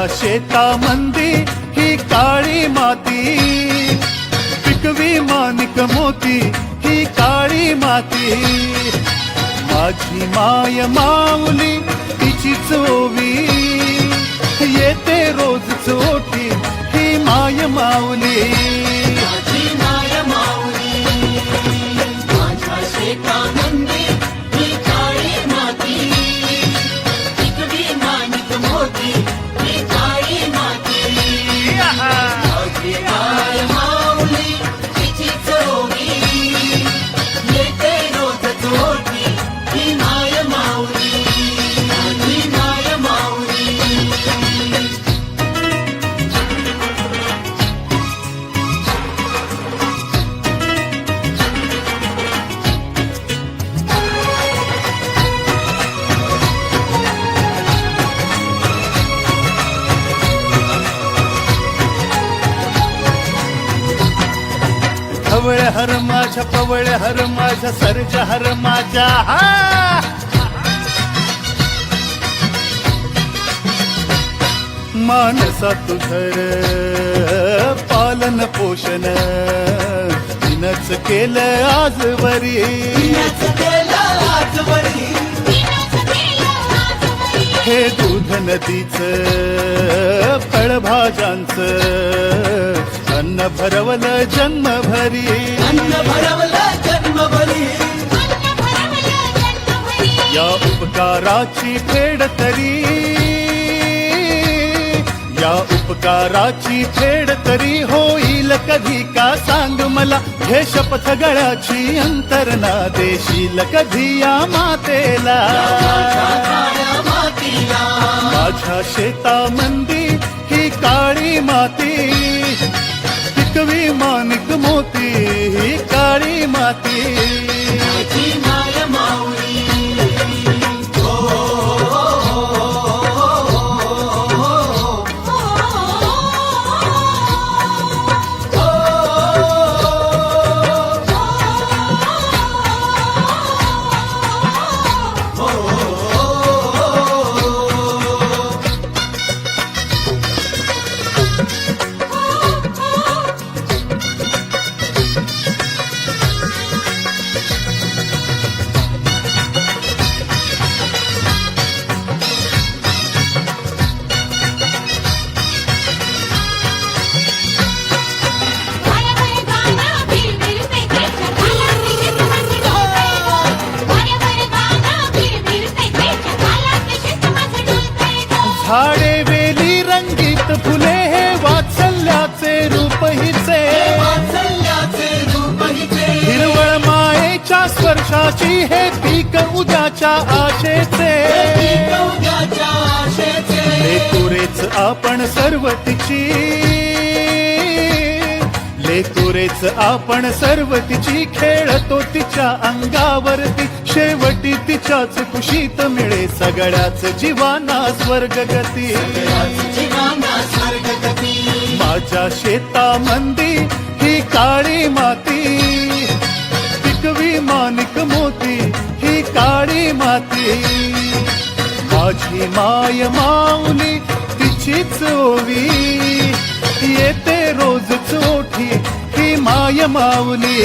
या शेतामंदी ही काळी माती. पिकवी मानिक मोती ही काळी माती. माझी माय माऊली तिची चोवी. येते रोज चोटी ही माय माऊली. माझी माय माऊली माझ्या शेतानंदी पवळे हर माझ्या पवळ हर माझ्या सर्ज हर माझ्या. मानसा तुझर पालन पोषण. तिनच केलं आजवरी नदीच फळभाज्यांचं अन्न भरवलं जन्मभरी. अन्न भरवलं जन्मभरी. या उपकाराची फेड तरी या उपकाराची फेड तरी होईल कधी का? सांग मला हे शपथ गळ्याची अंतरणा देशील कधी या मातीला? माझ्या शेतामंदी ही काळी माती. पिकवी मानिक मोती ही काळी माती. झाडे वेली रंगीत फुले हे वात्सल्याचे रूप हिचे. हिरवळ मायेच्या स्पर्शाची हे पीक उद्याच्या आशेचे. लेकुरेच आपण सर्व तिची. लेकुरेच आपण सर्व तिची खेळतो तिच्या अंगावरती. शेवटी तिच्याच कुशीत मिळे सगळ्याच जीवाना स्वर्ग गती माझ्या शेतामंदी ही काळी माती. पिकवी मानिक मोती ही काळी माती. माझी माय माऊली तिचीच ओवी. येते रोज ధన్యమావుని